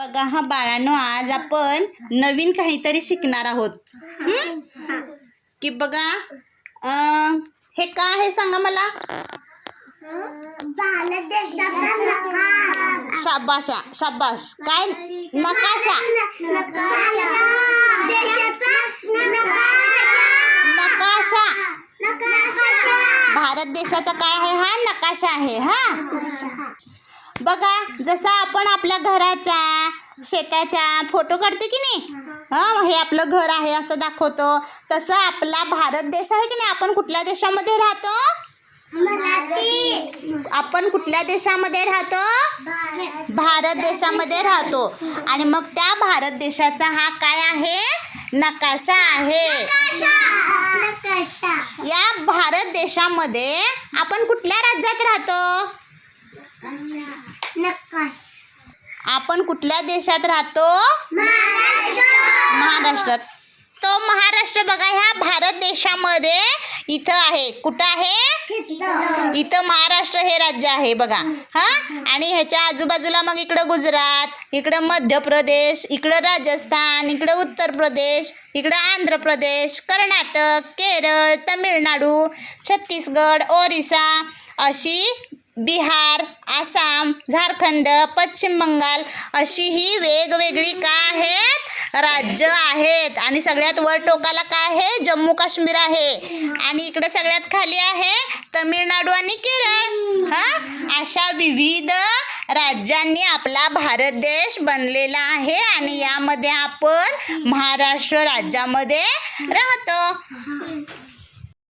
बघा हा बाळांनो आज आपण नवीन काहीतरी शिकणार आहोत. की बघा हे काय आहे सांगा मला? शाबाशा शाबास काय? नकाशा नकाशा नकाशा. नकाशा. भारत देशाचा काय आहे? हा नकाशा आहे हा? बघा जसा आपण आपल्या घराचा शेताचा फोटो काढतो की नाही? हा हे आपलं घर आहे असं दाखवतो. तसं आपला भारत देश आहे की नाही? आपण कुठल्या देशामध्ये राहतो? आपण कुठल्या देशामध्ये राहतो? भारत देशामध्ये राहतो. आणि मग त्या भारत देशाचा हा काय आहे? नकाशा आहे. या भारत देशामध्ये आपण कुठल्या राज्यात राहतो नकाशा आपण कुठल्या देशात राहतो? महाराष्ट्र महाराष्ट्रात. तो महाराष्ट्र बघा ह्या भारत देशामध्ये इथं आहे. कुठं आहे? इथं. महाराष्ट्र हे राज्य आहे बघा. हा? आणि ह्याच्या आजूबाजूला मग इकडं गुजरात इकडं मध्य प्रदेश इकडं राजस्थान इकडं उत्तर प्रदेश इकडं आंध्र प्रदेश कर्नाटक केरळ तमिळनाडू छत्तीसगड ओरिसा अशी बिहार आसाम झारखंड पश्चिम बंगाल अशी ही वेगवेगळी काय आहेत? राज्य आहेत. आणि सगळ्यात वर टोकाला काय आहे? जम्मू काश्मीर आहे. आणि इकडे सगळ्यात खाली आहे तमिळनाडू आणि केरळ. हा? अशा विविध राज्यांनी आपला भारत देश बनलेला आहे. आणि यामध्ये आपण महाराष्ट्र राज्यामध्ये राहतो.